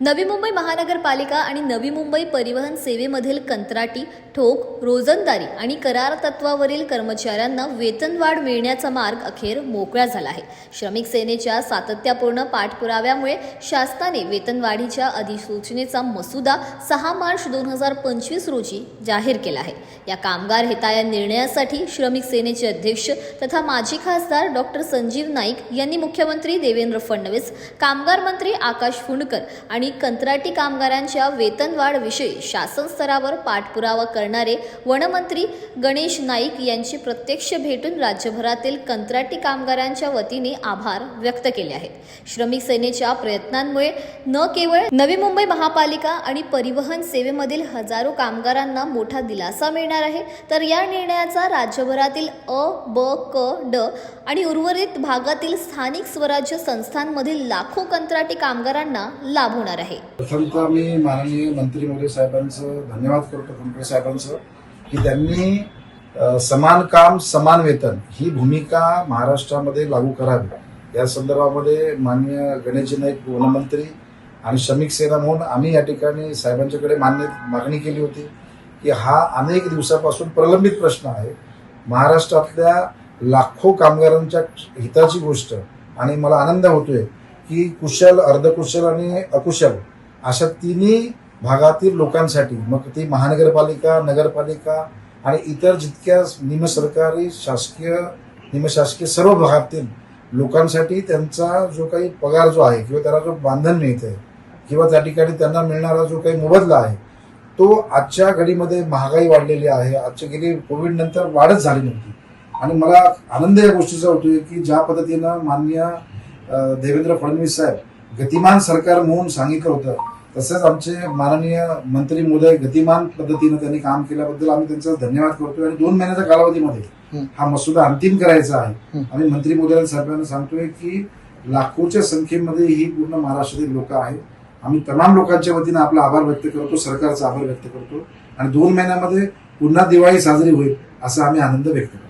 नवी मुंबई महानगरपालिका आणि नवी मुंबई परिवहन सेवेमधील कंत्राटी ठोक रोजंदारी आणि करार तत्वावरील कर्मचाऱ्यांना वेतनवाढ मिळण्याचा मार्ग अखेर मोकळा झाला आहे. श्रमिक सेनेच्या सातत्यपूर्ण पाठपुराव्यामुळे शासनाने वेतनवाढीच्या अधिसूचनेचा मसुदा सहा मार्च दोन हजार पंचवीस रोजी जाहीर केला आहे. या कामगार हिता या निर्णयासाठी श्रमिक सेनेचे अध्यक्ष तथा माजी खासदार डॉक्टर संजीव नाईक यांनी मुख्यमंत्री देवेंद्र फडणवीस कामगार मंत्री आकाश फुंडकर आणि कंत्राटी कामगारांच्या वेतनवाढविषयी शासन स्तरावर पाठपुरावा करणारे वनमंत्री गणेश नाईक यांची प्रत्यक्ष भेटून राज्यभरातील कंत्राटी कामगारांच्या वतीने आभार व्यक्त केले आहेत. श्रमिक सेनेच्या प्रयत्नांमुळे न केवळ नवी मुंबई महापालिका आणि परिवहन सेवेमधील हजारो कामगारांना मोठा दिलासा मिळणार आहे तर या निर्णयाचा राज्यभरातील अ ब क ड आणि उर्वरित भागातील स्थानिक स्वराज्य संस्थांमधील लाखो कंत्राटी कामगारांना लाभ होणार आहे. प्रथमतः मी माननीय मंत्री मोदी साहेबांचं धन्यवाद करतो खंडे साहेबांचं की त्यांनी समान काम समान वेतन ही भूमिका महाराष्ट्रामध्ये लागू करावी. या संदर्भामध्ये माननीय गणेश नाईक वनमंत्री आणि श्रमिक सेना म्हणून आम्ही या ठिकाणी साहेबांच्याकडे मान्य मागणी केली होती की हा अनेक दिवसापासून प्रलंबित प्रश्न आहे. महाराष्ट्रातल्या लाखो कामगारांच्या हिताची गोष्ट आणि मला आनंद होतोय की कुशल अर्धकुशल आणि अकुशल अशा तिन्ही भागातील लोकांसाठी मग ती महानगरपालिका नगरपालिका आणि इतर जितक्या निमसरकारी शासकीय निमशासकीय सर्व भागातील लोकांसाठी त्यांचा जो काही पगार जो आहे किंवा त्याला जो बांधन आहे किंवा त्या ठिकाणी त्यांना मिळणारा जो काही मोबदला आहे तो आजच्या घडीमध्ये महागाई वाढलेली आहे. आजच्या गेली कोविड नंतर वाढच झाली नव्हती. आणि मला आनंद या गोष्टीचा होतोय की ज्या पद्धतीनं मान्य देवेंद्र फडणवीस साहेब गतिमान सरकार म्हणून सांगितलं होतं. तसंच आमचे माननीय मंत्री मोदय गतिमान पद्धतीनं त्यांनी काम केल्याबद्दल आम्ही त्यांचा धन्यवाद करतोय. आणि दोन महिन्याच्या कालावधीमध्ये हं. मसुदा अंतिम करायचा आहे. आम्ही मंत्री मोदय साहेबांना सांगतोय की लाखोच्या संख्येमध्ये ही पूर्ण महाराष्ट्रातील लोक आहेत. आम्ही तमाम लोकांच्या वतीनं आपला आभार व्यक्त करतो सरकारचा आभार व्यक्त करतो. आणि दोन महिन्यामध्ये पुन्हा दिवाळी साजरी होईल असा आम्ही आनंद व्यक्त करतो.